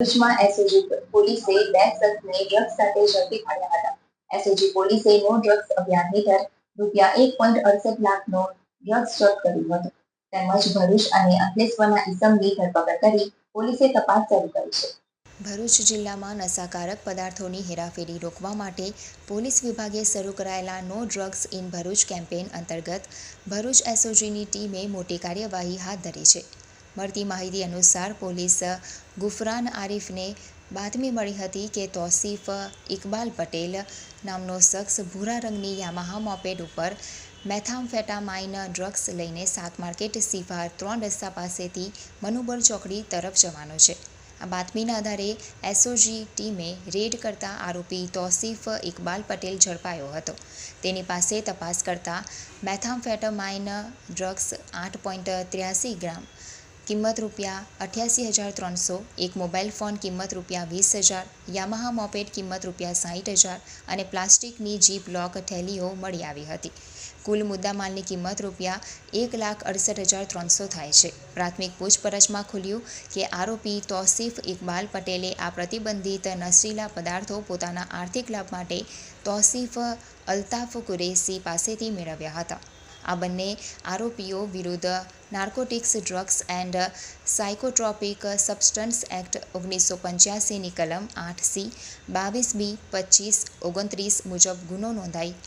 ભરૂચમાં એસઓજી પોલીસે બે શખ્સને ડ્રગ્સ સાથે ઝડપી પાડ્યા હતા. એસઓજી પોલીસે નો ડ્રગ્સ અભિયાન હેઠળ રૂપિયા એક પોઈન્ટ અડસઠ લાખનો ડ્રગ્સ જપ્ત કર્યું હતું. તેમજ ભરૂચ અને અંકલેશ્વરના ઇસમની ધરપકડ કરી પોલીસે તપાસ શરૂ કરી છે. ભરૂચ જિલ્લામાં નશાકારક પદાર્થોની હેરાફેરી રોકવા માટે પોલીસ વિભાગે શરૂ કરાયેલા no drugs in Bharuch campaign અંતર્ગત ભરૂચ એસઓજીની ટીમે મોટી કાર્યવાહી હાથ ધરી છે. મળતી માહિતી અનુસાર પોલીસ ગુફરાન આરીફને બાતમી મળી હતી કે તોસીફ ઇકબાલ પટેલ નામનો શખ્સ ભૂરા રંગની યામાહા મોપેડ ઉપર મેથામ્ફેટામાઇન ડ્રગ્સ લઈને સાત માર્કેટ સિફાર ત્રણ રસ્તા પાસેથી મનુબર ચોકડી તરફ જવાનો છે. આ બાતમીના આધારે એસઓજી ટીમે રેડ કરતા આરોપી તોસીફ ઇકબાલ પટેલ ઝડપાયો હતો. તેની પાસે તપાસ કરતા મેથામ્ફેટામાઇન ડ્રગ્સ આઠ પોઈન્ટ ત્ર્યાસી ગ્રામ કિંમત રૂપિયા અઠ્યાસી હજાર ત્રણસો, એક મોબાઈલ ફોન કિંમત રૂપિયા વીસ હજાર, યામાહા મોપેડ કિંમત રૂપિયા સાહીઠ હજાર અને પ્લાસ્ટિકની જીપ લોક થેલીઓ મળી આવી હતી. કુલ મુદ્દામાલની કિંમત રૂપિયા એક લાખ અડસઠ હજાર ત્રણસો થાય છે. પ્રાથમિક પૂછપરછમાં ખુલ્યું કે આરોપી તોસીફ ઇકબાલ પટેલે આ પ્રતિબંધિત નશીલા પદાર્થો પોતાના આર્થિક લાભ માટે તોસીફ અલ્તાફ કુરેશી પાસેથી મેળવ્યા હતા. આ બંને આરોપીઓ વિરુદ્ધ narcotics drugs and psychotropic substances act ઓગણીસો પંચ્યાસીની કલમ આઠ સી બાવીસ બી પચીસ ઓગણત્રીસ મુજબ ગુનો નોંધાઈ